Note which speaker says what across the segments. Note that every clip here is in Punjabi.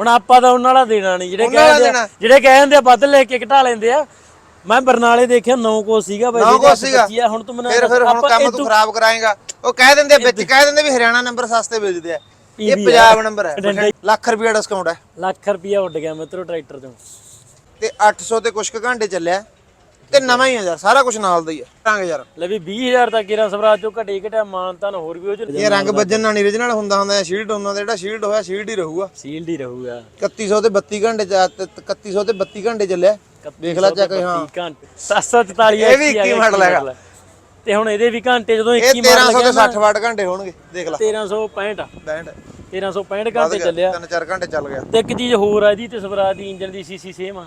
Speaker 1: ਹੁਣ ਆਪਾਂ ਤਾਂ ਉਹਨਾਂ ਵਾਲਾ ਦੇਣਾ ਨਹੀਂ ਜਿਹੜੇ
Speaker 2: ਉਹਨਾਂ ਵਾਲਾ
Speaker 1: ਕਹਿੰਦੇ ਆ-
Speaker 2: ਦੇਣਾ।
Speaker 1: ਜਿਹੜੇ ਕਹਿੰਦੇ ਆ ਵੱਧ ਲੈ ਕੇ ਘਟਾ ਲੈਂਦੇ ਆ। ਮੈਂ ਬਰਨਾਲੇ ਦੇਖਿਆ 9 ਕੋ ਸੀਗਾ ਬਾਈ
Speaker 2: ਨਾ ਕੋ ਸੀਗਾ।
Speaker 1: ਹੁਣ ਤੂੰ ਮੈਨੂੰ
Speaker 2: ਫਿਰ ਫਿਰ ਹੁਣ ਕੰਮ ਤੂੰ ਖਰਾਬ ਕਰਾਏਗਾ। ਉਹ ਕਹਿ ਦਿੰਦੇ ਆ ਵਿੱਚ ਕਹਿ ਦਿੰਦੇ ਵੀ ਹਰਿਆਣਾ ਨੰਬਰ ਸਸਤੇ ਵੇਚਦੇ ਆ। ਇਹ ਪੰਜਾਬ ਨੰਬਰ ਹੈ। ਲੱਖ ਰੁਪਏ ਡਿਸਕਾਊਂਟ ਹੈ।
Speaker 1: ਲੱਖ ਰੁਪਿਆ ਉੱਡ ਗਿਆ ਮਿੱਤਰੋ ਟਰੈਕਟਰ ਤੋਂ।
Speaker 2: ਤੇ 800 ਤੇ ਕੁਛ ਕੁ ਘੰਟੇ ਚੱਲਿਆ। ਤੇ ਨਵਾਂ ਹੀ ਆ ਯਾਰ ਸਾਰਾ ਕੁਝ ਨਾਲ ਦਾ ਹੀ ਆ। ਰੰਗ ਯਾਰ।
Speaker 1: ਲੈ ਵੀ 20000 ਤੱਕ ਕਿਰਾਂ ਸਵਰਾਜ ਚੋਂ ਘਟੇ ਘਟਿਆ ਮਾਨ ਤਾਂ ਹੋਰ ਵੀ ਉਹ ਚ
Speaker 2: ਇਹ ਰੰਗ ਵੱਜਣ ਨਾਲ ਨਹੀਂ origignal ਹੁੰਦਾ ਹੁੰਦਾ ਸ਼ੀਲਡ ਹੁੰਦਾ ਜਿਹੜਾ ਸ਼ੀਲਡ ਹੋਇਆ ਸ਼ੀਲਡ ਹੀ ਰਹੂਗਾ।
Speaker 1: ਸੀਲਡ ਹੀ ਰਹੂਗਾ।
Speaker 2: 3100 ਤੇ 32 ਘੰਟੇ ਚ 3100 ਤੇ 32 ਘੰਟੇ ਚੱਲਿਆ। ਦੇਖ ਲੈ ਚੱਕ ਹਾਂ।
Speaker 1: 30 ਘੰਟੇ। 744
Speaker 2: ਇਹ ਵੀ 21 ਮਾਡਲ ਹੈਗਾ।
Speaker 1: ਤੇ ਹੁਣ ਇਹਦੇ ਵੀ ਘੰਟੇ ਜਦੋਂ
Speaker 2: ਇਹ
Speaker 1: 21 ਮਾਡਲ
Speaker 2: 1300 ਤੇ 60 ਵਾਟ ਘੰਟੇ ਹੋਣਗੇ ਦੇਖ ਲੈ।
Speaker 1: 1365
Speaker 2: ਬੈਂਡ
Speaker 1: 1365 ਘੰਟੇ ਚੱਲਿਆ।
Speaker 2: 3-4 ਘੰਟੇ ਚੱਲ ਗਿਆ।
Speaker 1: ਤੇ ਇੱਕ ਚੀਜ਼ ਹੋਰ ਆ ਇਹਦੀ ਤੇ ਸਵਰਾਜ ਦੀ ਇੰਜਨ ਦੀ ਸੀਸੀ ਸੇਮ ਆ।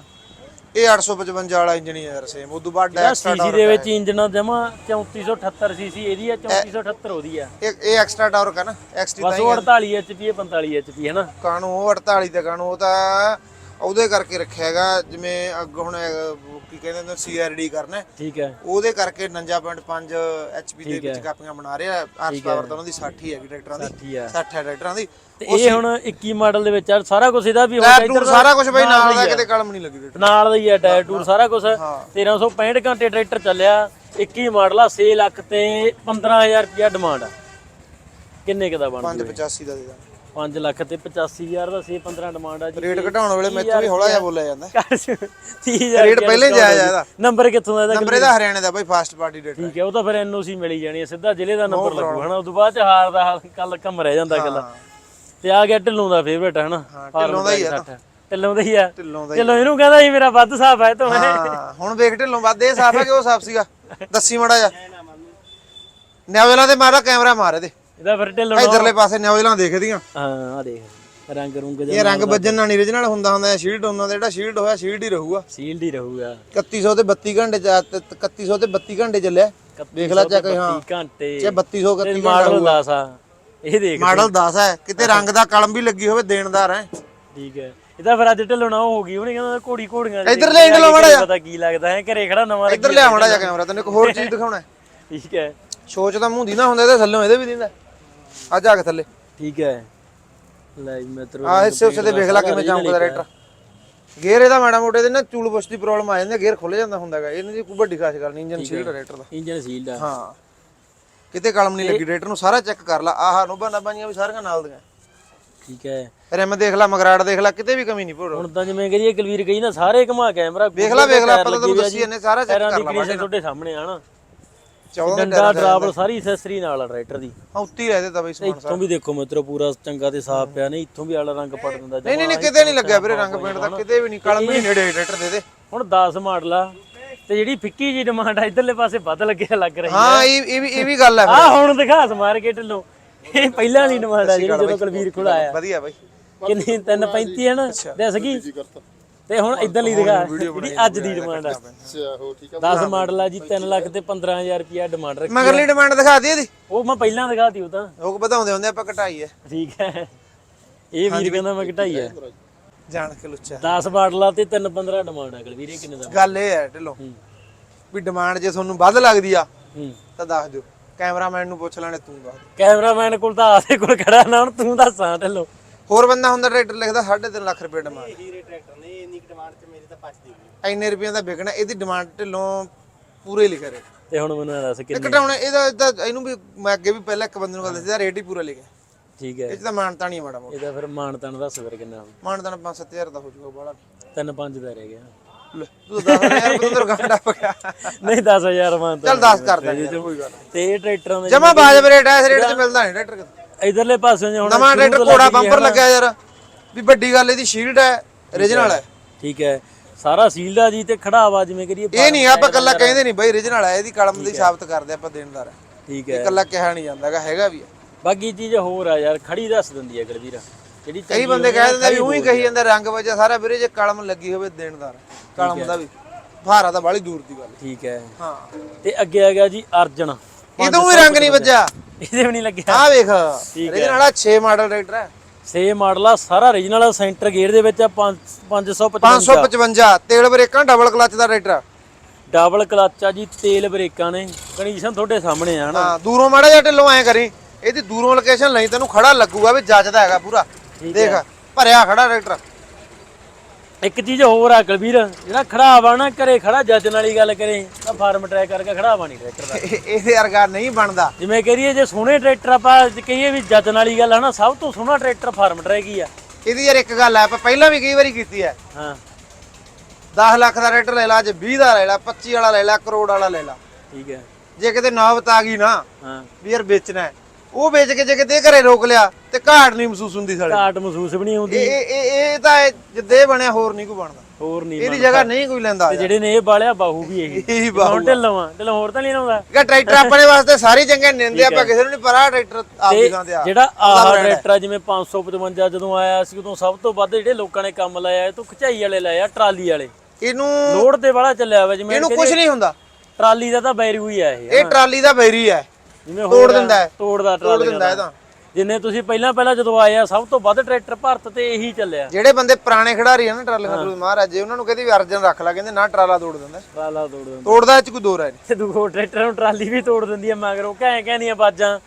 Speaker 2: ਇਹ 855 ਵਾਲਾ ਇੰਜਨ ਹੀ ਯਾਰ ਸੇਮ ਉਦੋਂ ਬਾਅਦ ਐਕਸਟਰਾ
Speaker 1: ਸੀਸੀ ਦੇ ਵਿੱਚ ਇੰਜਨ ਜਮਾ 3478 ਸੀਸੀ ਇਹਦੀ ਆ 3478 ਉਹਦੀ ਆ
Speaker 2: ਇਹ ਇਹ ਐਕਸਟਰਾ ਟਾਰਕ ਹੈ ਨਾ ਐਕਸਟੀ
Speaker 1: ਬਸ ਉਹ 48 ਐਚਪੀ ਹੈ 45 ਐਚਪੀ ਹੈ ਨਾ।
Speaker 2: ਕਾਣੂ ਉਹ 48 ਤੇ ਕਾਣੂ ਉਹ ਤਾਂ ਉਹਦੇ ਕਰਕੇ ਰੱਖਿਆ ਹੈਗਾ ਜਿਵੇਂ ਅੱਗ ਹੁਣ ਅਹ, ਕੀ ਕਹਿੰਦੇ ਨੇ ਸੀਆਰਡੀ ਕਰਨਾ ਹੈ।
Speaker 1: ਠੀਕ ਹੈ।
Speaker 2: ਉਹਦੇ ਕਰਕੇ 49.5 ਐਚਪੀ ਦੇ ਵਿੱਚ ਕਾਪੀਆਂ ਬਣਾ ਰਿਹਾ ਹਾਰਸ ਪਾਵਰ ਤਾਂ ਉਹਨਾਂ ਦੀ 60 ਹੀ ਹੈਗੀ ਟਰੈਕਟਰਾਂ ਦੀ।
Speaker 1: 60 ਆ
Speaker 2: 60 ਹੈ ਟਰੈਕਟਰਾਂ ਦੀ।
Speaker 1: ਤੇ ਇਹ ਹੁਣ 21 ਮਾਡਲ ਦੇ ਵਿੱਚ ਆ ਸਾਰਾ ਕੁਝ ਇਹਦਾ ਵੀ ਹੁਣ
Speaker 2: ਟਾਇਰ ਟੂਰ ਸਾਰਾ ਕੁਝ ਬਈ ਨਾਲ ਦਾ ਕਿਤੇ ਕਲਮ ਨਹੀਂ ਲੱਗੀ ਟਰੈਕਟਰ
Speaker 1: ਨਾਲ ਦਾ ਹੀ ਆ ਟਾਇਰ ਟੂਰ ਸਾਰਾ ਕੁਝ 1365 ਘੰਟੇ ਟਰੈਕਟਰ ਚੱਲਿਆ 21 ਮਾਡਲ ਆ 6 ਲੱਖ ਤੇ 15000 ਰੁਪਿਆ ਡਿਮਾਂਡ ਆ। ਕਿੰਨੇ ਕੁ ਦਾ ਬਣ
Speaker 2: 585 ਦਾ ਦੇ ਦਾਂ
Speaker 1: 5 ਲੱਖ ਤੇ 85000 ਦਾ 6 15 ਡਿਮਾਂਡ ਆ ਜੀ।
Speaker 2: ਰੇਟ ਘਟਾਉਣ ਵੇਲੇ ਮੈਥੋਂ ਵੀ ਹੌਲਾ ਜਿਹਾ ਬੋਲਿਆ ਜਾਂਦਾ।
Speaker 1: 30000
Speaker 2: ਰੇਟ ਪਹਿਲੇ ਜਾਇਆ ਇਹਦਾ
Speaker 1: ਨੰਬਰ ਕਿੱਥੋਂ ਦਾ ਇਹਦਾ
Speaker 2: ਨੰਬਰ ਇਹਦਾ ਹਰਿਆਣੇ ਦਾ ਬਈ ਫਾਸਟ ਪਾਰਟੀ ਰੇਟ
Speaker 1: ਠੀਕ ਹੈ। ਉਹ ਤਾਂ ਫਿਰ ਐਨਓਸੀ ਮਿਲੀ ਜਾਣੀ ਹੈ ਸਿੱਧਾ ਜ਼ਿਲ੍ਹੇ ਦਾ ਨੰਬਰ ਲੱਗੂ ਹਨਾ? ਉਸ ਤੋਂ ਬਾਅਦ ਚ ਹਾਰ ਦਾ ਕੱਲ ਕੰਮ ਰਹਿ ਜਾਂਦਾ ਗੱਲਾਂ ਤੇ ਆ ਗਿਆ ਢਿੱਲੋਂ ਦਾ ਫੇਵਰੇਟ ਹਨਾ? ਢਿੱਲੋਂ
Speaker 2: ਦਾ ਹੀ ਆ
Speaker 1: ਢਿੱਲੋਂ ਦਾ ਹੀ ਆ।
Speaker 2: ਢਿੱਲੋਂ ਦਾ
Speaker 1: ਇਹਨੂੰ ਕਹਿੰਦਾ ਸੀ ਮੇਰਾ ਵੱਧ ਸਾਫ਼ ਹੈ ਤੋਂ।
Speaker 2: ਹੁਣ ਵੇਖ ਢਿੱਲੋਂ ਵੱਧ ਇਹ ਸਾਫ਼ ਹੈ ਕਿ ਉਹ ਸਾਫ਼ ਸੀਗਾ? ਦੱਸੀ ਮੜਾ ਜਾ ਨਿਆਵੇਲਾਂ ਤੇ ਮਾਰਾ ਕੈਮਰਾ ਮਾਰ ਇਹਦੇ।
Speaker 1: ਇਹਦਾ ਫਿਰ ਢਿੱਲੋਂ
Speaker 2: ਇਧਰਲੇ ਪਾਸੇ ਨਿਆਵੇਲਾਂ ਦੇਖਦੀਆਂ।
Speaker 1: ਹਾਂ ਆ ਦੇਖ। ਰੰਗ ਰੁੰਗ
Speaker 2: ਇਹ
Speaker 1: ਜਿਹਾ
Speaker 2: ਰੰਗ ਵੱਜਣ ਨਾਲ ਨਹੀਂ origignal ਹੁੰਦਾ ਹੁੰਦਾ ਸ਼ੀਲਡ ਹੁੰਦਾ ਤੇ ਜਿਹੜਾ ਸ਼ੀਲਡ ਹੋਇਆ ਸ਼ੀਲਡ ਹੀ ਰਹੂਗਾ।
Speaker 1: ਸੀਲਡ ਹੀ ਰਹੂਗਾ।
Speaker 2: 3100 ਤੇ 32 ਘੰਟੇ ਚ 3100 ਤੇ 32 ਘੰਟੇ ਚੱਲਿਆ। ਦੇਖ ਲੈ ਚੱਕ ਹਾਂ।
Speaker 1: 30 ਘੰਟੇ।
Speaker 2: ਜੇ 3200 31
Speaker 1: ਮਾਡਲ 10 ਆ ਇਹ ਦੇਖ
Speaker 2: ਮਾਡਲ 10 ਹੈ ਕਿਤੇ ਰੰਗ ਦਾ ਕਲਮ ਵੀ ਲੱਗੀ ਹੋਵੇ ਦੇਣਦਾਰ ਹੈ।
Speaker 1: ਠੀਕ ਹੈ। ਇਹਦਾ ਫਿਰ ਅੱਜ ਢਿੱਲੋਂ ਉਹ ਹੋ ਗਈ ਉਹਨੇ ਕਹਿੰਦਾ ਘੋੜੀ ਘੋੜੀਆਂ
Speaker 2: ਇੱਧਰ ਲੈ ਇੰਡ ਮਾੜਾ ਜਿਹਾ।
Speaker 1: ਪਤਾ ਕੀ ਲੱਗਦਾ ਹੈ ਘਰੇ ਖੜਾ ਨਵਾਂ
Speaker 2: ਇੱਧਰ ਲਿਆ ਮੜਾ ਜਾ ਕੈਮਰਾ ਤੈਨੂੰ ਇੱਕ ਹੋਰ ਚੀਜ਼ ਦਿਖਾਉਣਾ
Speaker 1: ਠੀਕ ਹੈ।
Speaker 2: ਸੋਚ ਤਾਂ ਮੂੰਹ ਦੀ ਨਾ ਹੁੰਦਾ ਇਹਦੇ ਥੱਲੇ ਇਹਦੇ ਵੀ ਦਿੰਦਾ ਆ ਜਾ ਕੇ ਥੱਲੇ।
Speaker 1: ਠੀਕ ਹੈ। ਲੈ ਜੀ ਮਿੱਤਰੋ
Speaker 2: ਆ ਇਸੇ ਉਸੇ ਤੇ ਵੇਖ ਲੈ ਕਿਵੇਂ ਚਮਕਦਾ ਰੇਟਰ। ਗੇਅਰ ਇਹਦਾ ਮਾੜਾ ਮੋਟੇ ਦੇ ਨਾ ਚੂਲ ਪੁਸ਼ ਦੀ ਪ੍ਰੋਬਲਮ ਆ ਜਾਂਦੀ ਹੈ ਗੇਅਰ ਖੁੱਲ ਜਾਂਦਾ ਹੁੰਦਾਗਾ ਇਹਨਾਂ ਦੀ ਕੋਈ ਵੱਡੀ ਖਾਸ ਗੱਲ ਨਹੀਂ ਇੰਜਨ ਸੀਲਡ ਰੇਟਰ ਦਾ।
Speaker 1: ਇੰਜਨ ਸੀਲਡ ਆ।
Speaker 2: ਹਾਂ। ਕਿਤੇ ਕਲਮ ਨਹੀਂ ਲੱਗੀ ਰੇਟਰ ਨੂੰ ਸਾਰਾ ਚੈੱਕ ਕਰ ਲਾ। ਆਹ ਨੋਬਾ ਨਬਾਈਆਂ ਵੀ ਸਾਰੀਆਂ ਨਾਲ ਦੀਆਂ।
Speaker 1: ਠੀਕ ਹੈ।
Speaker 2: ਰਿਮ ਦੇਖ ਲੈ ਮਗਰਾੜ ਦੇਖ ਲੈ ਕਿਤੇ ਵੀ ਕਮੀ ਨਹੀਂ ਭੋੜ
Speaker 1: ਹੁਣ ਤਾਂ ਜਿਵੇਂ ਕਰੀਏ ਕਲਵੀਰ ਕਹੀ ਨਾ ਸਾਰੇ ਘੁਮਾ ਕੈਮਰਾ
Speaker 2: ਵੇਖ ਲੈ ਵੇਖ ਲੈ ਆਪਾਂ ਤਾਂ ਤੁਹਾਨੂੰ ਦੱਸੀ ਜਾਂਦੇ ਸਾਰਾ ਚੈੱਕ ਕਰ
Speaker 3: ਦੀ
Speaker 2: ਲਾ
Speaker 3: ਤੁਹਾਡੇ ਸਾਹਮਣੇ ਆ ਨਾ।
Speaker 2: 14
Speaker 1: ਡੰਡਾ ਡਰਾਵਲ ਸਾਰੀ ਐਕਸੈਸਰੀ ਨਾਲ ਆ ਟਰੈਕਟਰ ਦੀ।
Speaker 2: ਹਾਂ ਉੱਤੀ ਰਹਿ ਦੇ ਤਾਂ ਬਈ ਸਮਾਨ
Speaker 1: ਇੱਥੋਂ ਵੀ ਦੇਖੋ ਮਿੱਤਰੋ ਪੂਰਾ ਚੰਗਾ ਤੇ ਸਾਫ਼ ਪਿਆ ਨਹੀਂ ਇੱਥੋਂ ਵੀ ਆਲਾ ਰੰਗ ਪੜ ਦਿੰਦਾ
Speaker 2: ਨਹੀਂ ਨਹੀਂ ਨਹੀਂ ਕਿਤੇ ਨਹੀਂ ਲੱਗਿਆ ਵੀਰੇ ਰੰਗ ਪੇਂਟ ਦਾ ਕਿਤੇ ਵੀ ਨਹੀਂ ਕਲਮ ਵੀ ਨੇੜੇ ਰੇਟਰ ਦੇ ਦੇ।
Speaker 1: ਹੁਣ 10 ਮਾਡਲ ਆ ਤੇ ਜਿਹੜੀ ਫਿੱਕੀ ਜੀ ਡਿਮਾਂਡ ਆ ਇਧਰਲੇ ਪਾਸੇ ਵੱਧ ਲੱਗਿਆ ਲੱਗ ਰਹੀ
Speaker 2: ਹਾਂ ਇਹ ਇਹ ਵੀ ਇਹ ਵੀ ਗੱਲ ਹੈ
Speaker 1: ਆ ਹੁਣ ਦਿਖਾ ਸਮਾਰ ਕੇ ਢਿੱਲੋਂ ਇਹ ਪਹਿਲਾਂ ਵਾਲੀ ਡਿਮਾਂਡ ਆ ਜਿਹੜੀ ਜਦੋਂ ਕਲਵੀਰ ਕੋਲ ਆਇਆ।
Speaker 2: ਵਧੀਆ ਬਾਈ।
Speaker 1: ਕਿੰਨੀ? 335 ਹੈ ਨਾ? ਦੱਸ ਗਈ ਤੇ ਹੁਣ ਇਧਰਲੀ ਦਿਖਾ ਜਿਹੜੀ ਅੱਜ ਦੀ ਡਿਮਾਂਡ ਆ
Speaker 4: ਅੱਛਾ ਹੋ ਠੀਕ ਆ।
Speaker 1: 10 ਮਾਡਲ ਆ ਜੀ 3 ਲੱਖ ਤੇ 15000 ਰੁਪਿਆ ਡਿਮਾਂਡ ਰੱਖੀ
Speaker 2: ਮਗਰਲੀ ਡਿਮਾਂਡ ਦਿਖਾ ਦੇ ਇਹਦੀ
Speaker 1: ਉਹ ਮੈਂ ਪਹਿਲਾਂ ਦਿਖਾਤੀ ਉਹ ਤਾਂ।
Speaker 2: ਲੋਕ ਵਧਾਉਂਦੇ ਹੁੰਦੇ ਆਪਾਂ ਘਟਾਈ ਹੈ
Speaker 1: ਠੀਕ ਹੈ। ਇਹ ਵੀਰ ਕਹਿੰਦਾ ਮੈਂ ਘਟਾਈ ਹੈ
Speaker 2: ਜਾਣ ਕੇ ਲੁੱਚਾ
Speaker 1: 10 ਮਾਡਲਾਂ ਤੇ 3 15 ਡਿਮਾਂਡ ਆ ਇਹ ਕਿੰਨੇ ਦਾ?
Speaker 2: ਗੱਲ ਇਹ ਹੈ ਢਿੱਲੋਂ। ਵੀ ਡਿਮਾਂਡ ਜੇ ਤੁਹਾਨੂੰ ਵੱਧ ਲੱਗਦੀ ਆ ਤਾਂ ਦੱਸ ਦਿਓ। ਕੈਮਰਾਮੈਨ ਨੂੰ ਪੁੱਛ ਲੈਣੇ ਤੂੰ ਦੱਸ।
Speaker 1: ਕੈਮਰਾਮੈਨ ਕੋਲ ਤਾਂ ਆਸੇ ਕੋਲ ਖੜਾ ਨਾ ਹੁਣ ਤੂੰ ਦੱਸਾਂ ਢਿੱਲੋਂ।
Speaker 2: ਹੋਰ ਬੰਦਾ ਹੁੰਦਾ ਟਰੈਕਟਰ ਲਿਖਦਾ 3.5 ਲੱਖ ਰੁਪਏ ਡਿਮਾਂਡ
Speaker 4: ਹੀਰੇ ਟਰੈਕਟਰ ਨੇ ਇੰਨੀ ਡਿਮਾਂਡ ਤੇ ਮੇਰੀ ਤਾਂ ਪਚਦੀ ਨਹੀਂ
Speaker 2: ਇੰਨੇ ਰੁਪਏ ਦਾ ਵਿਕਣਾ ਇਹਦੀ ਡਿਮਾਂਡ ਢਿੱਲੋਂ ਪੂਰੇ ਲਿਖਿਆ ਰੇਟ
Speaker 1: ਤੇ ਹੁਣ ਮੈਨੂੰ ਇਹ ਦੱਸ ਕਿੰਨੇ?
Speaker 2: ਘਟਾਉਣਾ ਇਹਦਾ ਇਹਨੂੰ ਵੀ ਮੈਂ ਅੱਗੇ ਵੀ ਪਹਿਲਾਂ ਇੱਕ ਬੰਦੇ ਨੂੰ ਗੱਲ ਦੱਸੀ ਦਾ ਰੇਟ ਹੀ ਪੂਰਾ ਲਿਖਿਆ।
Speaker 1: ਠੀਕ ਹੈ।
Speaker 2: ਇਹ 'ਚ ਤਾਂ ਮਾਨਤਾ ਨਹੀਂ ਮਾੜਾ ਮੋਟਾ।
Speaker 1: ਇਹਦਾ ਫਿਰ ਮਾਨਤਾਨ ਦੱਸ ਫਿਰ ਕਿੰਨਾ
Speaker 2: ਮਾਨਤਾ 5-7000 ਦਾ ਹੋ ਜਾਊਗਾ ਬਾਲਾ
Speaker 1: ਤਿੰਨ ਪੰਜ ਦਾ ਰਹਿ ਗਿਆ।
Speaker 2: ਲੈ ਤੂੰ 10000 ਰੁਪਏ ਤੋਂ ਗਾਂਡਾ ਪਿਆ
Speaker 1: ਨਹੀਂ 10000 ਮਾਨਤਾਨ
Speaker 2: ਚੱਲ 10 ਕਰ ਦਾਂਗੇ ਕੋਈ ਗੱਲ
Speaker 1: ਤੇ ਇਹ ਟਰੈਕਟਰਾਂ ਦੇ
Speaker 2: ਜਮਾ ਬਾਜਬ ਰੇਟ ਐ ਇਸ ਰੇਟ 'ਚ ਮਿਲਦਾ ਨਹੀਂ ਟਰੈਕਟਰ ਕਿਤੇ।
Speaker 1: ਇਧਰਲੇ ਪਾਸੇ ਜੇ ਹੁਣ
Speaker 2: ਨਵਾਂ
Speaker 1: ਸ਼ੁਰੂ
Speaker 2: ਟਰੈਕਟਰ
Speaker 1: ਤੋਂ
Speaker 2: ਬੰਪਰ। ਲੱਗਿਆ ਯਾਰ। ਵੀ ਵੱਡੀ ਗੱਲ ਇਹਦੀ ਸ਼ੀਲਡ ਹੈ origignal ਹੈ
Speaker 1: ਠੀਕ ਹੈ। ਸਾਰਾ ਸੀਲਡ ਆ ਜੀ ਤੇ ਖੜਾਵਾ ਜਿਵੇਂ ਕਰੀਏ
Speaker 2: ਇਹ ਨਹੀਂ ਆਪਾਂ ਕੱਲਾ ਕਹਿੰਦੇ ਨਹੀਂ ਬਈ origignal ਹੈ। ਇਹਦੀ ਕਲਮ ਦੀ ਸਾਬਤ ਕਰਦੇ ਆਪਾਂ ਦੇਣਦਾਰ ਹੈ
Speaker 1: ਠੀਕ
Speaker 2: ਇਹ
Speaker 1: ਹੈ।
Speaker 2: ਕੱਲਾ ਕਿਹਾ ਨਹੀਂ ਜਾਂਦਾਗਾ ਹੈਗਾ ਵੀ ਹੈ।
Speaker 1: ਬਾਕੀ ਚੀਜ਼ ਹੋਰ ਆ ਯਾਰ ਖੜੀ ਦੱਸ ਦਿੰਦੀ ਹੈ ਗਲਵੀਰਾ ਜਿਹੜੀ
Speaker 2: ਕਈ
Speaker 1: ਚੰਗੀ
Speaker 2: ਬੰਦੇ
Speaker 1: ਹੋਵੇ
Speaker 2: ਕਹਿ ਦਿੰਦੇ ਵੀ
Speaker 1: ਖੜੀ
Speaker 2: ਉਹੀ ਕਹੀ ਜਾਂਦੇ ਰੰਗ ਵਜਾ ਸਾਰਾ ਵੀਰੇ ਜੇ ਕਲਮ ਲੱਗੀ ਹੋਵੇ ਦੇਣਦਾਰ ਹੈ। ਕਲਮ ਦਾ ਵੀ। ਭਾਰਾ ਤਾਂ ਬਾਲੀ ਦੂਰ ਦੀ ਗੱਲ ਹੈ।
Speaker 1: ਠੀਕ ਹੈ।
Speaker 2: ਹਾਂ।
Speaker 1: ਤੇ ਅੱਗੇ ਆ ਗਿਆ ਜੀ ਅਰਜਨ।
Speaker 2: ਇਹਦੋਂ ਵੀ ਰੰਗ ਨਹੀਂ ਵੱਜਾ
Speaker 1: ਇਹਦੇ ਵੀ ਨਹੀਂ ਲੱਗਿਆ।
Speaker 2: ਆਹ ਵੇਖ। origignal ਆ 6 ਮਾਡਲ ਟਰੈਕਟਰ ਹੈ
Speaker 1: ਸੇ ਮਾਡਲ ਆ ਸਾਰਾ origignal ਸੈਂਟਰ ਗੇਅਰ ਦੇ ਵਿੱਚ ਆ 555
Speaker 2: 555 ਤੇਲ ਬ੍ਰੇਕਾਂ ਡਬਲ ਕਲਚ ਦਾ ਟਰੈਕਟਰ
Speaker 1: ਡਬਲ ਕਲਚ ਆ ਜੀ ਤੇਲ ਬ੍ਰੇਕਾਂ ਨੇ। ਕੰਡੀਸ਼ਨ ਤੁਹਾਡੇ ਸਾਹਮਣੇ ਆ ਹਨਾ?
Speaker 2: ਹਾਂ ਦੂਰੋਂ ਮਾੜਾ ਜਿਹਾ ਢਿੱਲੋਂ ਐ ਕਰੀ। ਇਹਦੀ ਦੂਰੋਂ ਲੋਕੇਸ਼ਨ ਲਈ ਤੈਨੂੰ ਖੜਾ ਲੱਗੂਗਾ ਵੀ ਜੱਜਦਾ ਹੈਗਾ ਪੂਰਾ। ਦੇਖ ਭਰਿਆ ਖੜਾ ਟਰੈਕਟਰ
Speaker 1: ਇੱਕ ਚੀਜ਼ ਹੋਰ ਆ ਕੁਲਵੀਰ ਜਿਹੜਾ ਖੜਾਵਾ ਨਾ ਘਰੇ ਖੜਾ ਜੱਜਣ ਵਾਲੀ ਗੱਲ ਕਰੇ ਤਾਂ ਫਾਰਮ ਟਰੈਕ ਕਰਕੇ ਖੜਾਵਾ ਨਹੀਂ ਟਰੈਕਟਰ ਦਾ।
Speaker 2: ਇਹ- ਇਹਦੇ ਵਰਗਾ ਨਹੀਂ ਬਣਦਾ।
Speaker 1: ਜਿਵੇਂ ਕਹੀਏ ਜੇ ਸੋਹਣੇ ਟਰੈਕਟਰ ਆਪਾਂ ਕਹੀਏ ਵੀ ਜੱਜਣ ਵਾਲੀ ਗੱਲ ਹਨਾ ਸਭ ਤੋਂ ਸੋਹਣਾ ਟਰੈਕਟਰ ਫਾਰਮ ਟਰੈਕ ਹੀ ਆ।
Speaker 2: ਇਹਦੀ ਯਾਰ ਇੱਕ ਗੱਲ ਹੈ ਆਪਾਂ ਪਹਿਲਾਂ ਵੀ ਕਈ ਵਾਰੀ ਕੀਤੀ ਹੈ
Speaker 1: ਹਾਂ।
Speaker 2: 10 ਲੱਖ ਦਾ ਟਰੈਕਟਰ ਲੈ ਲਾ ਅੱਜ 20 ਦਾ ਲੈ ਲਾ 25 ਵਾਲਾ ਲੈ ਲਾ ਕਰੋੜ ਵਾਲਾ ਲੈ ਲਾ।
Speaker 1: ਠੀਕ ਹੈ।
Speaker 2: ਜੇ ਕਿਤੇ ਨੌਬਤ ਆ ਗਈ ਨਾ
Speaker 1: ਹਾਂ।
Speaker 2: ਵੀ ਯਾਰ ਵੇਚਣਾ ਹੈ। ਉਹ ਵੇਚ ਕੇ ਜੇ ਕਿਤੇ ਘਰੇ ਰੋਕ ਲਿਆ ਤੇ ਘਾਟ ਨਹੀਂ ਮਹਿਸੂਸ ਹੁੰਦੀ ਸਾਲੇ।
Speaker 1: ਘਾਟ ਮਹਿਸੂਸ ਵੀ ਨਹੀਂ ਹੁੰਦੀ
Speaker 2: ਇਹ ਇਹ ਇਹ- ਤਾਂ ਜਿੱਦੇ ਬਣਿਆ ਹੋਰ ਨਹੀਂ ਕੋਈ ਬਣਦਾ।
Speaker 1: ਹੋਰ ਨਹੀਂ
Speaker 2: ਇਹਦੀ ਜਗ੍ਹਾ ਨਹੀਂ ਕੋਈ ਲੈਂਦਾ
Speaker 1: ਤੇ ਜਿਹੜੇ ਨੇ ਇਹ ਬਾਲਿਆ ਬਾਹੂ ਵੀ ਇਹੀ।
Speaker 2: ਇਹੀ ਬਾਹੂ
Speaker 1: ਹੁਣ ਢਿੱਲੋਂ ਆ ਢਿੱਲੋਂ ਹੋਰ ਤਾਂ ਨਹੀਂ ਲਾਉਂਦਾ।
Speaker 2: ਕਿ ਟਰੈਕਟਰ ਆਪਣੇ ਵਾਸਤੇ ਸਾਰੇ ਚੰਗੇ ਨਿੰਦੇ ਆਪਾਂ ਕਿਸੇ ਨੂੰ ਨਹੀਂ ਪਰ ਆਹ ਟਰੈਕਟਰ ਆਪਦੀ
Speaker 1: ਤੇ
Speaker 2: ਥਾਂ ਤੇ ਆ।
Speaker 1: ਜਿਹੜਾ ਆਹ ਟਰੈਕਟਰ ਆ ਜਿਵੇਂ 555 ਜਦੋਂ ਆਇਆ ਸੀ ਉਦੋਂ ਸਭ ਤੋਂ ਵੱਧ ਜਿਹੜੇ ਲੋਕਾਂ ਨੇ ਕੰਮ ਲਾਇਆ ਇਹ ਤੋਂ ਖਚਾਈ ਵਾਲੇ ਲਾਏ ਆ ਟਰਾਲੀ ਵਾਲੇ।
Speaker 2: ਇਹਨੂੰ
Speaker 1: ਲੋਡ ਤੇ ਵਾਲਾ ਚੱਲਿਆ ਵਾ ਜਿਵੇਂ
Speaker 2: ਇਹਨੂੰ ਕੁਝ ਨਹੀਂ ਹੁੰਦਾ।
Speaker 1: ਟਰਾਲੀ ਦਾ ਤਾਂ ਬੈਰੂ ਹੀ ਆ ਇਹ
Speaker 2: ਇਹ ਟਰਾਲੀ ਦਾ ਬੈਰੀ ਹੈ।
Speaker 1: ਜਿਵੇਂ
Speaker 2: ਤੋੜ ਦਿੰਦਾ ਹੈ।
Speaker 1: ਤੋੜਦਾ
Speaker 2: ਤੋੜ
Speaker 1: ਟਰਾਲੀ
Speaker 2: ਦਿੰਦਾ ਇਹ ਤਾਂ।
Speaker 1: ਜਿੰਨੇ ਤੁਸੀਂ ਪਹਿਲਾਂ ਪਹਿਲਾਂ ਜਦੋਂ ਆਏ ਆ ਸਭ ਤੋਂ ਵੱਧ ਟਰੈਕਟਰ ਭਾਰਤ ਤੇ ਇਹੀ ਚੱਲਿਆ।
Speaker 2: ਜਿਹੜੇ ਬੰਦੇ ਪੁਰਾਣੇ ਖਿਡਾਰੀ ਆ ਨਾ ਟਰਾਲੀਆਂ ਤੋਂ ਮਹਾਰਾਜ ਜੇ ਉਹਨਾਂ ਨੂੰ ਕਹਿੰਦੇ ਵੀ ਅਰਜਨ ਰੱਖ ਲੈ ਕਹਿੰਦੇ ਨਾ ਟਰਾਲਾ ਤੋੜ ਦਿੰਦਾ।
Speaker 1: ਟਰਾਲਾ ਤੋੜ ਦਿੰਦਾ।
Speaker 2: ਤੋੜਦਾ ਇਹ ਚ ਕੋਈ ਦੋ ਰਾਏ ਨਹੀਂ।
Speaker 1: ਤੇ ਦੂਜੋ ਟਰੈਕਟਰ ਨੂੰ ਟਰਾਲੀ ਵੀ ਤੋੜ ਦਿੰਦੀ ਆ ਮਗਰ ਉਹ ਘੈਂ ਘੈਂ ਦੀਆਂ ਬਾਜਾਂ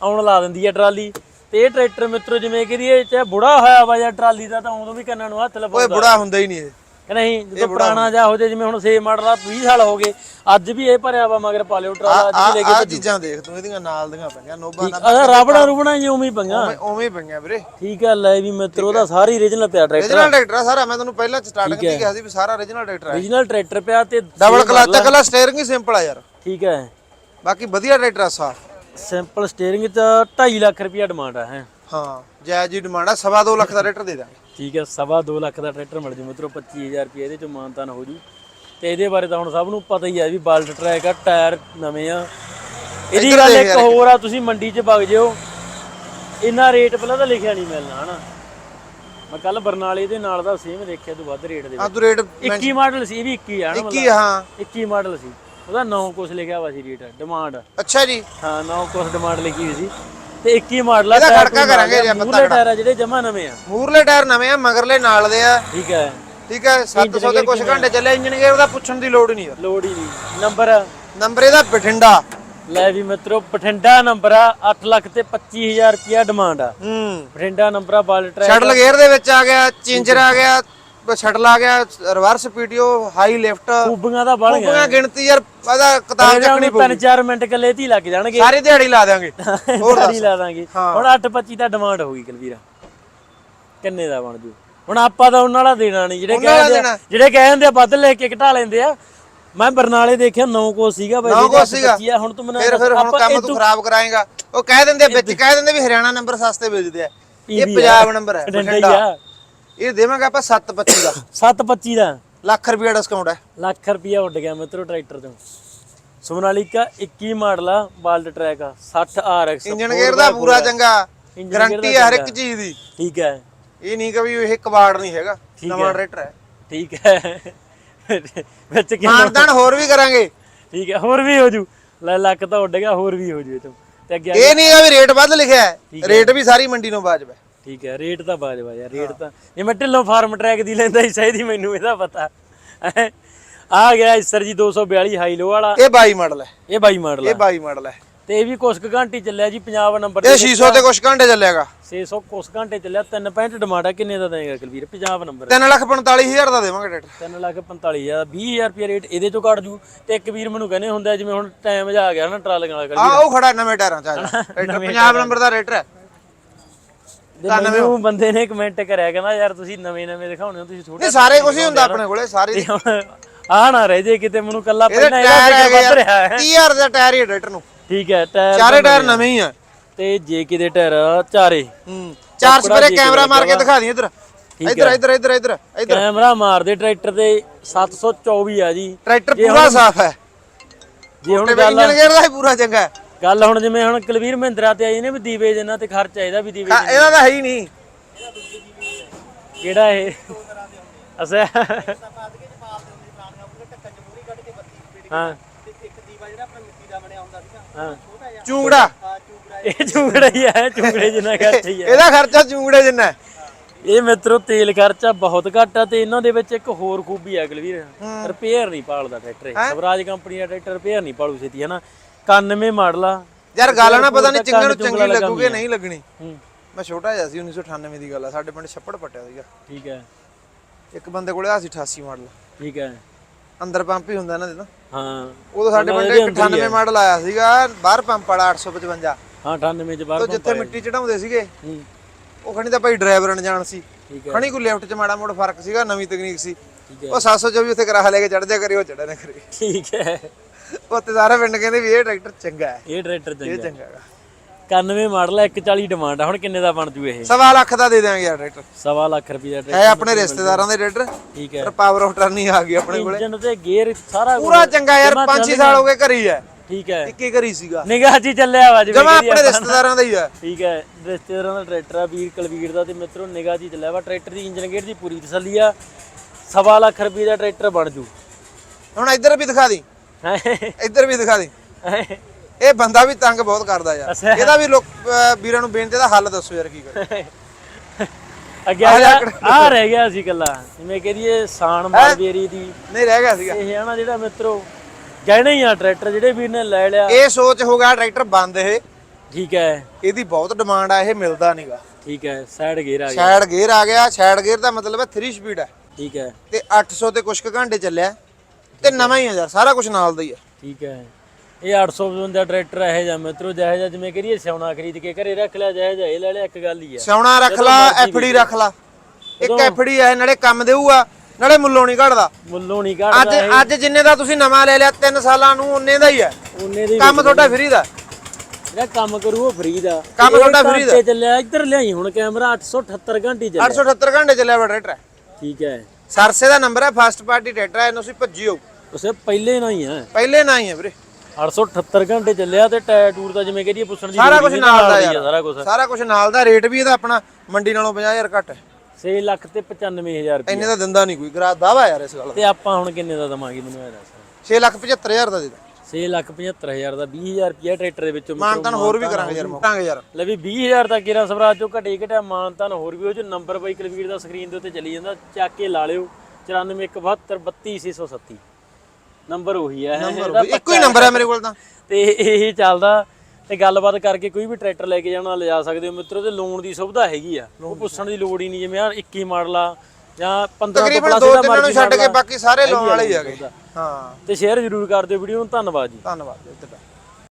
Speaker 1: ਆਉਣ ਲਾ ਦਿੰਦੀ ਆ ਟਰਾਲੀ। ਤੇ ਇਹ ਟਰੈਕਟਰ ਮਿੱਤਰੋ ਜਿਵੇਂ ਕਿ ਇਹ ਚਾਹੇ ਬੁੜਾ ਹੋਇਆ ਵਾ ਜਾਂ ਟਰਾਲੀ ਦਾ ਤਾਂ ਉਦੋਂ ਵੀ ਕੰਨਾਂ ਨੂੰ ਹੱਥ
Speaker 2: ਓਏ
Speaker 1: ਲਵਾਉਂਦਾ
Speaker 2: ਬੁੜਾ ਹੁੰਦਾ ਹੀ ਨਹੀਂ ਇਹ।
Speaker 1: ਕਿ ਨਹੀਂ ਜਦੋਂ ਪੁਰਾਣਾ ਜਾ ਹੋ ਜੇ ਜਿਵੇਂ ਹੁਣ 6 ਮਾਡਲ ਆ 20 ਸਾਲ ਹੋ ਗਏ ਅੱਜ ਵੀ ਇਹ ਭਰਿਆ ਵਾ ਮਗਰ ਪਾ ਲਿਓ ਟਰਾਲਾ ਅੱਜ ਵੀ ਲੈ ਕੇ
Speaker 2: ਆ ਚੀਜ਼ਾਂ ਦੇਖ ਤੂੰ ਇਹਦੀਆਂ ਨਾਲ ਦੀਆਂ ਪਈਆਂ ਨੋਬਾਂ ਨਾਲ
Speaker 1: ਅਦਾ ਰਾਬੜਾ ਰੁਬਣਾ ਜਿਉਂ ਹੀ ਪੰਗਾ
Speaker 2: ਉਵੇਂ- ਉਵੇਂ ਹੀ ਪਈਆਂ ਵੀਰੇ।
Speaker 1: ਠੀਕ ਆ ਲੈ ਵੀ ਮਿੱਤਰੋ ਉਹਦਾ ਸਾਰੀ ਰੀਜਨਲ ਪਿਆ ਟਰੈਕਟਰ
Speaker 2: origignal ਟਰੈਕਟਰ ਆ ਸਾਰਾ ਮੈਂ ਤੁਹਾਨੂੰ ਪਹਿਲਾਂ ਸਟਾਰਟਿੰਗ ਤੇ ਕਿਹਾ ਸੀ ਵੀ ਸਾਰਾ origignal ਟਰੈਕਟਰ ਹੈ
Speaker 1: ਰੀਜਨਲ ਟਰੈਕਟਰ ਪਿਆ ਤੇ
Speaker 2: ਡਬਲ ਕਲਚ ਕਲਾ ਸਟੀਅਰਿੰਗ ਹੀ ਸਿੰਪਲ ਆ ਯਾਰ।
Speaker 1: ਠੀਕ ਹੈ
Speaker 2: ਬਾਕੀ ਵਧੀਆ ਟਰੈਕਟਰ ਆ ਸਾ
Speaker 1: ਸਿੰਪਲ ਸਟੀਅਰਿੰਗ ਚ 2.5 ਲੱਖ ਰੁਪਇਆ ਡਿਮਾਂਡ ਆ ਹੈ।
Speaker 2: ਹਾਂ ਜਾਇਜ਼ ਜੀ ਡਿਮਾਂਡ ਆ ਸਵਾ ਦੋ ਲੱਖ ਦਾ ਟਰੈਕਟਰ ਦੇ ਦਾਂਗੇ।
Speaker 1: ਠੀਕ ਹੈ ਸਵਾ ਦੋ ਲੱਖ ਦਾ ਟਰੈਕਟਰ ਮਿਲ ਜੂ ਮਿੱਤਰੋ 25000 ਰੁਪਏ ਇਹਦੇ ਚ ਮਾਨਤਾਨ ਹੋ ਜੂ। ਤੇ ਇਹਦੇ ਬਾਰੇ ਤਾਂ ਹੁਣ ਸਭ ਨੂੰ ਪਤਾ ਹੀ ਹੈ ਵੀ ਬਾਲਟ ਟਰੈਕ ਆ ਟਾਇਰ ਨਵੇਂ ਆ। ਇਹਦੀ ਗੱਲ ਇੱਕ ਹੋਰ ਆ ਤੁਸੀਂ ਮੰਡੀ 'ਚ ਵਗ ਜਿਓ। ਇੰਨਾ ਰੇਟ ਪਹਿਲਾਂ ਤਾਂ ਲਿਖਿਆ ਨਹੀਂ ਮਿਲਣਾ ਹਨਾ। ਮੈਂ ਕੱਲ ਬਰਨਾਲੇ ਦੇ ਨਾਲ ਦਾ ਸੇਮ ਦੇਖਿਆ ਤੂੰ ਵੱਧ ਰੇਟ ਦੇ
Speaker 2: ਆ ਤੂੰ ਰੇਟ
Speaker 1: 21 ਮਾਡਲ ਸੀ ਇਹ ਵੀ 21 ਆ ਨਾ
Speaker 2: 21 ਹਾਂ।
Speaker 1: 21 ਮਾਡਲ ਸੀ। ਉਹਦਾ 9 ਕੁਛ ਲਿਖਿਆ ਵਾ ਸੀ ਰੇਟ ਡਿਮਾਂਡ।
Speaker 2: ਅੱਛਾ ਜੀ।
Speaker 1: ਹਾਂ 9 ਕੁਛ ਡਿਮਾਂਡ ਲਿਖੀ ਹੋਈ ਸੀ। ਤੇ 21 ਮਾਡਲ ਆ
Speaker 2: ਇਹਦਾ
Speaker 1: ਟਾਇਰ
Speaker 2: ਖੜਕਾ ਕਰਾਂਗੇ ਜੇ ਆਪਾਂ
Speaker 1: ਮੂਹਰਲੇ ਟਾਇਰ ਆ ਜਿਹੜੇ ਜਮਾ ਨਵੇਂ ਆ।
Speaker 2: ਮੂਰਲੇ ਟਾਇਰ ਨਵੇਂ ਆ ਮਗਰਲੇ ਨਾਲ ਦੇ ਆ।
Speaker 1: ਠੀਕ ਹੈ।
Speaker 2: ਠੀਕ ਹੈ 700 ਦੇ ਕੁਝ ਘੰਟੇ ਚੱਲੇ ਇੰਜਨ ਗੇਅਰ ਦਾ ਪੁੱਛਣ ਦੀ ਲੋੜ ਹੀ ਨਹੀਂ ਯਾਰ
Speaker 1: ਲੋੜ ਹੀ ਨਹੀਂ। ਨੰਬਰ?
Speaker 2: ਨੰਬਰ ਇਹਦਾ ਬਠਿੰਡਾ।
Speaker 1: ਲੈ ਵੀ ਮਿੱਤਰੋ ਬਠਿੰਡਾ ਨੰਬਰ ਆ 8 ਲੱਖ ਤੇ 25000 ਰੁਪਿਆ ਡਿਮਾਂਡ ਆ।
Speaker 2: ਹੂੰ।
Speaker 1: ਬਠਿੰਡਾ ਨੰਬਰ ਆ ਬਾਲ ਟਰੈਕ
Speaker 2: ਸ਼ਟਲ ਗੇਅਰ ਦੇ ਵਿੱਚ ਆ ਗਿਆ ਚੇਂਜਰ ਆ ਗਿਆ ਸ਼ਟਲ ਆ ਗਿਆ ਰਿਵਰਸ ਪੀਟੀਓ ਹਾਈ ਲਿਫਟ
Speaker 1: ਖੂਬੀਆਂ ਦਾ ਬਣ ਗਿਆ
Speaker 2: ਕੁੱਪੀਆਂ ਗਿਣਤੀ ਯਾਰ ਇਹਦਾ ਕਿਤਾਬ ਚੱਕਣੀ ਪਊ
Speaker 1: ਤਿੰਨ ਚਾਰ ਮਿੰਟ ਕੱਲੇ ਤੀ ਲੱਗ ਜਾਣਗੇ।
Speaker 2: ਸਾਰੀ ਦਿਹਾੜੀ ਲਾ ਦਿਆਂਗੇ। ਹੋਰ
Speaker 1: ਹੋਰ ਲਾ ਦਾਂਗੇ ਹੁਣ 825 ਦਾ ਡਿਮਾਂਡ ਹੋਈ ਕਲਵੀਰਾ। ਕਿੰਨੇ ਦਾ ਬਣ ਜੂ? ਹੁਣ ਆਪਾਂ ਤਾਂ ਉਹਨਾਂ ਵਾਲਾ ਦੇਣਾ ਨਹੀਂ ਜਿਹੜੇ ਕਹਿੰਦੇ। ਜਿਹੜੇ ਕਹਿੰਦੇ ਆ ਵੱਧ ਲੈ ਕੇ ਘਟਾ ਲੈਂਦੇ ਆ। ਮੈਂ ਬਰਨਾਲੇ ਦੇਖਿਆ 9 ਕੋ ਸੀਗਾ ਬਾਈ
Speaker 2: ਨੌ ਕੁਛ ਸੀਗਾ।
Speaker 1: ਹੁਣ ਤੂੰ ਮੈਨੂੰ
Speaker 2: ਫਿਰ ਫਿਰ ਹੁਣ ਕੰਮ ਤੂੰ ਖਰਾਬ ਕਰਾਏਗਾ। ਉਹ ਕਹਿ ਦਿੰਦੇ ਵਿੱਚ ਕਹਿ ਦਿੰਦੇ ਵੀ ਹਰਿਆਣਾ ਨੰਬਰ ਸਸਤੇ ਵੇਚਦੇ ਆ। ਇਹ ਪੰਜਾਬ ਨੰਬਰ ਹੈ
Speaker 1: ਬਠਿੰਡਾ। ਹੀ
Speaker 2: ਇਹ ਦੇਵਾਂਗੇ ਆਪਾਂ 725 ਦਾ।
Speaker 1: 725 ਦਾ।
Speaker 2: ਲੱਖ ਰੁਪਏ ਡਿਸਕਾਊਂਟ ਹੈ।
Speaker 1: ਲੱਖ ਰੁਪਿਆ ਉੱਡ ਗਿਆ ਮਿੱਤਰੋ ਟਰੈਕਟਰ ਤੋਂ। ਸੋਨਾਲੀਕਾ 21 ਮਾਡਲ ਆ ਬਾਲਟ ਟਰੈਕ ਆ 60 RX
Speaker 2: ਇੰਜਨ ਗੇਅਰ ਦਾ ਪੂਰਾ ਚੰਗਾ। ਗਾਰੰਟੀ ਹੈ ਹਰ ਇੱਕ ਚੀਜ਼ ਦੀ।
Speaker 1: ਠੀਕ ਹੈ।
Speaker 2: ਇਹ ਨਹੀਂ ਕਿ ਵੀ ਇਹ ਕਬਾੜ ਨਹੀਂ ਹੈਗਾ ਨਵਾਂ ਟਰੈਕਟਰ ਹੈ।
Speaker 1: ਠੀਕ ਹੈ। ਵਿੱਚ ਕਿ
Speaker 2: ਮਾਨਦਾਨ ਹੋਰ ਵੀ ਕਰਾਂਗੇ।
Speaker 1: ਠੀਕ ਹੈ ਹੋਰ ਵੀ ਹੋ ਜੂ ਲੈ ਲੱਖ ਤਾਂ ਉੱਡ ਗਿਆ ਹੋਰ ਵੀ ਹੋ ਜੂ ਇਹ ਤੋਂ। ਤੇ ਅੱਗੇ
Speaker 2: ਇਹ ਨਹੀਂ ਹੈ ਵੀ ਰੇਟ ਵੱਧ ਲਿਖਿਆ ਹੈ। ਰੇਟ ਵੀ ਸਾਰੀ ਮੰਡੀ ਨੂੰ ਵਾਜਬ ਹੈ।
Speaker 1: ਠੀਕ ਹੈ ਰੇਟ ਤਾਂ ਬਾਜਵਾ ਯਾਰ ਰੇਟ ਤਾਂ ਜੇ ਮੈਂ ਢਿੱਲੋਂ ਫਾਰਮ ਟਰੈਕ ਦੀ ਲੈਂਦਾ ਹੀ ਚਾਹੀਦੀ ਮੈਨੂੰ ਇਹਦਾ ਪਤਾ। ਹੈਂ। ਆ ਗਿਆ ਸਰ ਜੀ 242 ਹਾਈ ਲੋ ਵਾਲਾ।
Speaker 2: ਇਹ 22 ਮਾਡਲ ਹੈ।
Speaker 1: ਇਹ ਬਾਈ ਮਾਡਲ
Speaker 2: ਇਹ
Speaker 1: ਆ
Speaker 2: 22 ਮਾਡਲ ਹੈ।
Speaker 1: ਤੇ ਇਹ ਵੀ ਕੁਛ ਘੰਟੇ ਚੱਲਿਆ ਜੀ ਪੰਜਾਬ ਨੰਬਰ
Speaker 2: ਇਹ 600 ਤੇ ਕੁਝ ਘੰਟੇ ਚੱਲੇਗਾ
Speaker 1: 600 ਕੁਛ ਘੰਟੇ ਚੱਲਿਆ 365 ਡਿਮਾਂਡ ਆ ਕਿੰਨੇ ਦਾ ਦੇਗਾ ਕੁਲਵੀਰ? ਪੰਜਾਬ ਨੰਬਰ
Speaker 2: 345000 ਦਾ ਦੇਵਾਂਗੇ ਟਰੈਕਟਰ
Speaker 1: 3 ਲੱਖ 45000 20000 ਰੁਪਏ ਰੇਟ ਇਹਦੇ ਚੋਂ ਕੱਢ ਜੂ। ਤੇ ਇੱਕ ਵੀਰ ਮੈਨੂੰ ਕਹਿੰਦੇ ਹੁੰਦਾ ਜਿਵੇਂ ਹੁਣ ਟਾਈਮ ਜਾ ਆ ਗਿਆ ਨਾ ਟਰਾਲੀਆਂ ਵਾਲਾ ਕਰ
Speaker 2: ਆ ਉਹ ਖੜਾ ਨਵੇਂ ਟਾਇਰਾਂ ਚ ਆ ਪੰਜਾਬ ਨੰਬਰ ਦਾ ਰੇਟਰ ਹੈ।
Speaker 1: ਤੇ ਮੈਨੂੰ ਬੰਦੇ ਨੇ ਕਮੈਂਟ ਕਰਿਆ ਕਹਿੰਦਾ ਯਾਰ ਤੁਸੀਂ ਨਵੇਂ ਨਵੇਂ ਦਿਖਾਉਣੇ ਹੋ ਤੁਸੀਂ ਛੋਟੇ
Speaker 2: ਨਹੀਂ ਸਾਰੇ ਕੁਝ ਹੀ ਹੁੰਦਾ ਆਪਣੇ ਕੋਲੇ ਸਾਰੇ
Speaker 1: ਆ ਨਾ ਰਹਿ ਜੇ ਕਿਤੇ ਮੈਨੂੰ ਕੱਲਾ ਪਹਿਲਾਂ ਇਹਦਾ ਫਿਕਰ ਵੱਧ ਰਿਹਾ ਹੈ।
Speaker 2: 30000 ਦਾ ਟਾਇਰ ਹੀ ਟਰੈਕਟਰ ਨੂੰ।
Speaker 1: ਠੀਕ ਹੈ ਟਾਇਰ
Speaker 2: ਚਾਰੇ ਟਾਇਰ ਨਵੇਂ ਹੀ ਆ।
Speaker 1: ਤੇ ਜੇ ਕਿਤੇ ਟਾਇਰ ਚਾਰੇ।
Speaker 2: ਹੂੰ ਚਾਰ ਸਪਰੇ ਕੈਮਰਾ ਮਾਰ ਕੇ ਦਿਖਾ ਦੀ ਇਧਰ। ਇਧਰ ਇਧਰ ਇਧਰ ਇਧਰ ਇਧਰ।
Speaker 1: ਕੈਮਰਾ ਮਾਰਦੇ ਟਰੈਕਟਰ ਤੇ 724 ਆ ਜੀ।
Speaker 2: ਟਰੈਕਟਰ ਪੂਰਾ ਸਾਫ਼ ਹੈ।
Speaker 1: ਜੇ ਹੁਣ ਗੱਲ
Speaker 2: ਇੰਜਨ ਗੇਅਰ ਦਾ ਪੂਰਾ ਚੰਗਾ ਹੈ।
Speaker 1: ਗੱਲ ਹੁਣ ਜਿਵੇਂ ਹੁਣ ਕੁਲਵੀਰ ਮਹਿੰਦਰਾ ਤੇ ਆਈ ਨੇ ਵੀ ਦੀਵੇ ਜਿੰਨਾ ਤੇ ਖਰਚ ਆਇਦਾ ਵੀ ਦੀਵੇ
Speaker 2: ਹਾਂ, ਇਹਦਾ ਤਾਂ। ਹੈ ਹੀ ਨਹੀਂ।
Speaker 1: ਕਿਹੜਾ ਇਹ? ਅਸਾ ਹਾਂ। ਹਾਂ।
Speaker 2: ਚੂੰਗੜਾ।
Speaker 1: ਇਹ ਚੁੰਗੜਾ ਹੀ ਹੈ ਚੁੰਗੜੇ ਜਿੰਨਾ ਖਰਚ ਹੀ ਹੈ
Speaker 2: ਇਹਦਾ ਖਰਚਾ ਚੂੰਗੜੇ ਜਿੰਨਾ ਹੈ।
Speaker 1: ਇਹ ਮਿੱਤਰੋ ਤੇਲ ਖਰਚਾ ਬਹੁਤ ਘੱਟ ਆ ਤੇ ਇਹਨਾਂ ਦੇ ਵਿੱਚ ਇੱਕ ਹੋਰ ਖੂਬੀ ਆ ਅਗਲਵੀਰ ਰਿਪੇਅਰ ਨਹੀਂ ਪਾਲਦਾ ਟਰੈਕਟਰ ਇਹ। ਸਵਰਾਜ ਕੰਪਨੀ ਦਾ ਟਰੈਕਟਰ ਰਿਪੇਅਰ ਨਹੀਂ ਪਾਲੂ ਛੇਤੀ ਹਨਾ? 91 ਮਾਡਲ ਆ।
Speaker 2: ਯਾਰ ਗੱਲ ਨਾ ਪਤਾ ਨਹੀਂ ਚੰਗਣ ਨੂੰ ਚੰਗੀ
Speaker 1: ਲੱਗਾ
Speaker 2: ਲੱਗੂਗੀ ਨਹੀਂ ਲੱਗਣੀ। ਮੈਂ ਛੋਟਾ ਜਿਹਾ ਸੀ 1998 ਦੀ ਗੱਲ ਆ। ਸਾਡੇ ਪਿੰਡ ਛੱਪੜ ਪੱਟਿਆ ਸੀਗਾ।
Speaker 1: ਠੀਕ ਹੈ।
Speaker 2: ਇੱਕ ਬੰਦੇ ਕੋਲੇ ਆ ਸੀ 88 ਮਾਡਲ।
Speaker 1: ਠੀਕ ਹੈ।
Speaker 2: ਅੰਦਰ ਪੰਪ ਹੀ ਹੁੰਦਾ ਇਹਨਾਂ ਦੇ ਨਾ
Speaker 1: ਹਾਂ।
Speaker 2: ਉਦੋਂ ਸਾਡੇ ਪਿੰਡ
Speaker 1: ਦੇ
Speaker 2: ਇੱਕ
Speaker 1: ਅੰਦਰ ਹੀ।
Speaker 2: 98 ਮਾਡਲ ਆਇਆ ਸੀਗਾ ਬਾਹਰ ਪੰਪ ਵਾਲਾ 855
Speaker 1: ਹਾਂ 98 ਚ ਬਾਹਰ
Speaker 2: ਤੋਂ ਜਿੱਥੇ ਮਿੱਟੀ ਚੜਾਉਂਦੇ ਸੀਗੇ
Speaker 1: ਹੂੰ,
Speaker 2: ਉਹ ਖਣੀ ਤਾਂ ਭਾਈ ਡਰਾਈਵਰ ਅਣਜਾਣ ਸੀ। ਖਣੀ ਕੋਈ ਲੈਫਟ 'ਚ ਮਾੜਾ ਮੋੜ ਫ਼ਰਕ ਸੀਗਾ ਨਵੀਂ ਤਕਨੀਕ ਸੀ। ਉਹ 724 ਉੱਥੇ ਕਰਾਹ ਲੈ ਕੇ ਚੜ ਜਾ ਕਰੇ ਉਹ ਚੜਾ ਨਾ ਕਰੇ।
Speaker 1: ਠੀਕ ਹੈ।
Speaker 2: ਉੱਥੇ ਸਾਰੇ ਪਿੰਡ ਕਹਿੰਦੇ ਵੀ ਇਹ ਟਰੈਕਟਰ ਚੰਗਾ ਹੈ।
Speaker 1: ਇਹ ਟਰੈਕਟਰ
Speaker 2: ਇਹ
Speaker 1: ਚੰਗਾ
Speaker 2: ਹੈਗਾ।
Speaker 1: 91 ਮਾਡਲ ਹੈ 140 ਡਿਮਾਂਡ ਆ। ਹੁਣ ਕਿੰਨੇ ਦਾ ਬਣ ਜੂ ਇਹ?
Speaker 2: ਸਵਾ ਲੱਖ ਦਾ ਦੇ ਦਿਆਂਗੇ ਯਾਰ ਟਰੈਕਟਰ।
Speaker 1: ਸਵਾ ਲੱਖ ਰੁਪਏ ਦਾ
Speaker 2: ਹੈ
Speaker 1: ਟਰੈਕਟਰ
Speaker 2: ਆਪਣੇ ਰਿਸ਼ਤੇਦਾਰਾਂ ਦੇ ਟਰੈਕਟਰ।
Speaker 1: ਠੀਕ ਹੈ।
Speaker 2: ਪਰ ਪਾਵਰ ਆਫ ਟਰਨੀ ਆ ਗਈ ਆਪਣੇ ਕੋਲੇ।
Speaker 1: ਇੰਜਨ ਤੇ ਗੇਅਰ ਸਾਰਾ
Speaker 2: ਪੂਰਾ ਚੰਗਾ ਯਾਰ
Speaker 1: ਜਮਾਂ
Speaker 2: 5-6
Speaker 1: ਚੱਲ
Speaker 2: ਸਾਲ ਹੋ ਗਏ ਘਰੀ ਹੈ।
Speaker 1: ਠੀਕ ਹੈ।
Speaker 2: ਇੱਕੇ ਘਰੀ ਸੀਗਾ।
Speaker 1: ਨਿਗਾਹ ਜੀ ਚੱਲਿਆ ਵਾ ਜਿਵੇਂ
Speaker 2: ਆਪਣੇ
Speaker 1: ਆਪਾਂ।
Speaker 2: ਰਿਸ਼ਤੇਦਾਰਾਂ ਦਾ ਹੀ ਹੈ।
Speaker 1: ਠੀਕ ਹੈ। ਰਿਸ਼ਤੇਦਾਰਾਂ ਦਾ ਟਰੈਕਟਰ ਆ ਵੀਰ ਕਲਵੀਰ ਦਾ ਤੇ ਮਿੱਤਰੋ ਨਿਗਾਹ ਜੀ ਚੱਲਿਆ ਵਾ। ਟਰੈਕਟਰ ਦੀ ਇੰਜਨ ਗੇਅਰ ਦੀ ਪੂਰੀ ਤਸੱਲੀ ਆ। ਸਵਾ ਲੱਖ ਰੁਪਏ ਦਾ ਟਰੈਕਟਰ ਬਣ ਜੂ।
Speaker 2: ਹੁਣ ਇੱਧਰ ਵੀ ਦਿਖਾ ਦੀ। ਇੱਧਰ ਵੀ ਦਿਖਾ ਦੀ। ਇਹ ਬੰਦਾ ਵੀ ਤੰਗ ਬਹੁਤ ਕਰਦਾ ਯਾਰ। ਇਹਦਾ ਵੀ ਲੋਕ ਵੀਰਾਂ ਨੂੰ ਬੇਨਤੀ ਦਾ ਹੱਲ ਦੱਸੋ ਯਾਰ ਕੀ ਕਰੇ।
Speaker 1: ਅੱਗੇ ਆ ਰਹਿ ਗਿਆ ਸੀ ਕੱਲਾ ਜਿਵੇਂ ਕਹਦੀਏ ਸਾਣ ਮਾਰਵੇਰੀ ਦੀ।
Speaker 2: ਨਹੀਂ ਰਹਿ ਗਿਆ ਸੀਗਾ।
Speaker 1: ਇਹ ਨਾ ਜਿਹੜਾ ਮਿੱਤਰੋ ਗਹਿਣਾ ਹੀ ਆ ਟਰੈਕਟਰ ਜਿਹੜੇ ਵੀਰ ਨੇ ਲੈ ਲਿਆ।
Speaker 2: ਇਹ ਸੋਚ ਹੋ ਗਿਆ ਟਰੈਕਟਰ ਬੰਦ ਇਹ।
Speaker 1: ਠੀਕ ਹੈ।
Speaker 2: ਇਹਦੀ ਬਹੁਤ ਡਿਮਾਂਡ ਆ ਇਹ ਮਿਲਦਾ ਨਹੀਂਗਾ
Speaker 1: ਠੀਕ ਹੈ ਸਾਈਡ ਗੇਅਰ ਆ ਗਿਆ।
Speaker 2: ਸਾਈਡ ਗੇਅਰ ਆ ਗਿਆ। ਸਾਈਡ ਗੇਅਰ ਦਾ ਮਤਲਬ ਹੈ 3 ਸਪੀਡ ਹੈ।
Speaker 1: ਠੀਕ ਹੈ।
Speaker 2: ਤੇ 800 ਤੇ ਕੁਛ ਕੁ ਘੰਟੇ ਚੱਲਿਆ। ਤੇ ਨਵਾਂ ਹੀ ਆ ਯਾਰ ਸਾਰਾ ਕੁਝ ਨਾਲ ਦਾ ਹੀ ਆ।
Speaker 1: ਠੀਕ ਹੈ। ਇਹ 855 ਦਾ ਟਰੈਕਟਰ ਇਹ ਜਾਂ ਮਿੱਤਰੋ ਜਿਹੋ ਜਿਹਾ ਜਿਵੇਂ ਕਰੀਏ ਸਿਉਣਾ ਖਰੀਦ ਕੇ ਘਰੇ ਰੱਖ ਲਿਆ ਜਿਹੋ ਜਿਹਾ ਇਹ ਲੈ ਲਿਆ ਇੱਕ ਗੱਲ ਹੀ ਆ।
Speaker 2: ਸਿਉਣਾ ਰੱਖ ਲਾ ਐਫਡੀ ਰੱਖ ਲਾ। ਇੱਕ ਐਫਡੀ ਹੈ ਨਾਲੇ ਕੰਮ ਦੇਊਗਾ ਨਾਲੇ ਮੁੱਲੋਂ ਨਹੀਂ ਘਟਦਾ।
Speaker 1: ਮੁੱਲੋਂ ਨਹੀਂ
Speaker 2: ਅੱਜ
Speaker 1: ਕੱਢਦਾ
Speaker 2: ਅੱਜ ਜਿੰਨੇ ਦਾ ਤੁਸੀਂ ਨਵਾਂ ਲੈ ਲਿਆ 3 ਸਾਲਾਂ ਨੂੰ ਉਹਨੇ ਦਾ ਹੀ ਹੈ
Speaker 1: ਉਹਨੇ ਦੀ
Speaker 2: ਕੰਮ ਤੁਹਾਡਾ ਫ੍ਰੀ ਦਾ।
Speaker 1: ਜਿਹੜਾ ਕੰਮ ਕਰੂ ਉਹ ਫ੍ਰੀ ਦਾ।
Speaker 2: ਕੰਮ ਤੁਹਾਡਾ free ਦਾ।
Speaker 1: ਚੱਲਿਆ ਇੱਧਰ ਲਿਆਈ ਹੁਣ ਕੈਮਰਾ 878 ਘੰਟੇ ਚੱਲਿਆ।
Speaker 2: 878 ਘੰਟੇ ਚੱਲਿਆ ਵਾ ਟਰੈਕਟਰ। ਹੈ।
Speaker 1: ਠੀਕ ਹੈ।
Speaker 2: ਸਰਸੇ ਦਾ ਨੰਬਰ ਹੈ ਫਸਟ ਪਾਰਟੀ ਟਰੈਕਟਰ ਹੈ ਇਹਨੂੰ ਤੁਸੀਂ ਭੱਜੀ ਹੋ
Speaker 1: ਉਸੇ ਪਹਿਲੇ ਨਾਲ ਹੀ ਆ
Speaker 2: ਪਹਿਲੇ ਨਾ ਹੀ ਹੈ ਵੀਰੇ।
Speaker 1: 878 ਘੰਟੇ ਚੱਲਿਆ ਤੇ ਟਾਇਰ ਟੂਰ ਦਾ ਜਿਵੇਂ ਕਹਦੀਏ ਪੁੱਛਣ ਦੀ
Speaker 2: ਸਾਰਾ ਕੁਝ ਨਾਲ ਦਾ
Speaker 1: ਹੀ
Speaker 2: ਯਾਰ।
Speaker 1: ਸਾਰਾ ਕੁਝ
Speaker 2: ਸਾਰਾ ਕੁਝ ਨਾਲ ਦਾ ਰੇਟ ਵੀ ਇਹਦਾ ਆਪਣਾ ਮੰਡੀ ਨਾਲੋਂ 50000 ਘੱਟ ਹੈ।
Speaker 1: 6 ਲੱਖ ਤੇ 95000 ਰੁਪਏ
Speaker 2: ਇੰਨੇ ਦਾ ਦਿੰਦਾ ਨਹੀਂ ਕੋਈ ਗਰਾ ਦਾਵਾ ਯਾਰ ਇਸ ਗੱਲ
Speaker 1: ਤੇ ਆਪਾਂ ਹੁਣ ਕਿੰਨੇ ਦਾ ਦਵਾਂਗੇ ਮੈਨੂੰ ਇਹ ਦੱਸ।
Speaker 2: 6 ਲੱਖ 75000 ਦਾ ਦੇ ਦੇ।
Speaker 1: 6 ਲੱਖ 75000 ਦਾ 20000 ਰੁਪਏ ਟਰੈਕਟਰ ਦੇ ਵਿੱਚੋਂ
Speaker 2: ਮਾਨਤਨ ਹੋਰ ਵੀ ਕਰਾਂਗੇ ਯਾਰ ਮੋਟਾਂਗੇ ਯਾਰ।
Speaker 1: ਲੈ ਵੀ 20000 ਦਾ ਕਿਰਾ ਸਵਰਾਜ ਚੋਂ ਘਟੇ ਘਟਿਆ ਮਾਨਤਨ ਹੋਰ ਵੀ ਉਹ ਚ ਨੰਬਰ ਬਾਈ ਕਲਵੀਰ ਦਾ ਸਕਰੀਨ ਦੇ ਉੱਤੇ ਚੱਲੀ ਜਾਂਦਾ ਚੱਕ ਕੇ ਲਾ ਲਿਓ 9417232637 ਨੰਬਰ ਉਹੀ ਹੈ ਇਹਦਾ
Speaker 2: ਇੱਕੋ ਹੀ ਨੰਬਰ ਹੈ ਮੇਰੇ ਕੋਲ ਤਾਂ।
Speaker 1: ਤੇ ਇਹ ਚੱਲਦਾ ਤੇ ਗੱਲਬਾਤ ਕਰਕੇ ਕੋਈ ਵੀ ਟਰੈਕਟਰ ਲੈ ਕੇ ਜਾਣਾ ਲਿਜਾ ਸਕਦੇ ਹੋ ਮਿੱਤਰੋ ਤੇ ਲੋਨ ਦੀ ਸੁਵਿਧਾ ਹੈਗੀ ਆ। ਉਹ ਪੁੱਛਣ ਦੀ ਲੋੜ ਹੀ ਨਹੀਂ ਜਿਵੇਂ ਆ 21 ਮਾਡਲ ਆ ਜਾਂ 15 ਤੋਂ ਪਲੱਸ
Speaker 2: ਦੋ
Speaker 1: ਮਰਜ਼ੀ
Speaker 2: ਛੱਡ ਕੇ
Speaker 1: ਮਾਡਲ ਆ।
Speaker 2: ਬਾਕੀ ਸਾਰੇ ਲੋਨ
Speaker 1: ਆ
Speaker 2: ਵਾਲੇ ਹੀ ਹੈਗੇ।
Speaker 1: ਸੁਵਿਧਾ।
Speaker 2: ਹਾਂ।
Speaker 1: ਤੇ ਸ਼ੇਅਰ ਜ਼ਰੂਰ ਕਰ ਦਿਓ ਵੀਡੀਓ ਨੂੰ। ਧੰਨਵਾਦ ਜੀ।
Speaker 2: ਧੰਨਵਾਦ ਜੀ ਤੁਹਾਡਾ